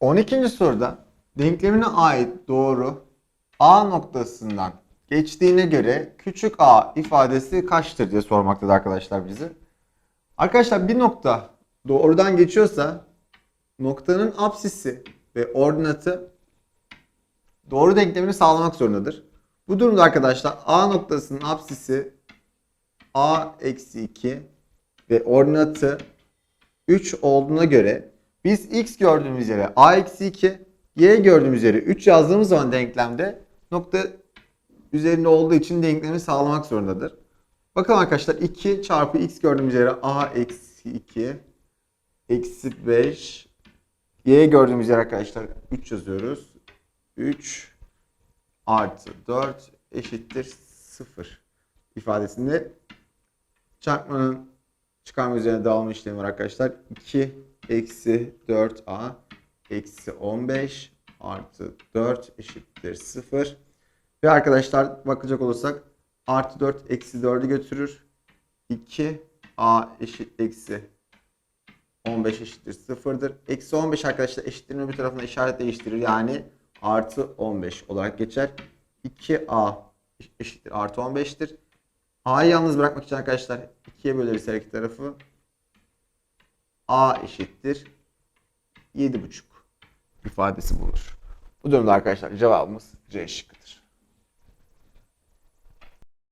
12. soruda denklemine ait doğru A noktasından geçtiğine göre küçük a ifadesi kaçtır diye sormaktadır arkadaşlar bizi. Arkadaşlar bir nokta doğrudan geçiyorsa noktanın apsisi ve ordinatı doğru denklemini sağlamak zorundadır. Bu durumda arkadaşlar a noktasının apsisi a eksi 2 ve ordinatı 3 olduğuna göre biz x gördüğümüz yere a eksi 2, y gördüğümüz yere 3 yazdığımız zaman denklemde nokta üzerinde olduğu için denklemi sağlamak zorundadır. Bakalım arkadaşlar 2 çarpı x gördüğümüz yere a eksi 2 eksi 5 y gördüğümüz yere arkadaşlar 3 yazıyoruz. 3 artı 4 eşittir 0 ifadesinde çarpmanın çıkarma üzerine dağılma işlemi var arkadaşlar. 2 eksi 4a eksi 15 artı 4 eşittir 0. Ve arkadaşlar bakacak olursak artı 4 eksi 4'ü götürür. 2a eşit eksi 15 eşittir 0'dır. Eksi 15 arkadaşlar eşitliğin öbür tarafına işaret değiştirir. Yani artı 15 olarak geçer. 2a eşittir artı 15'tir. A'yı yalnız bırakmak için arkadaşlar 2'ye böleriz her iki tarafı. A eşittir 7,5 ifadesi bulunur. Bu durumda arkadaşlar cevabımız C şıkkıdır.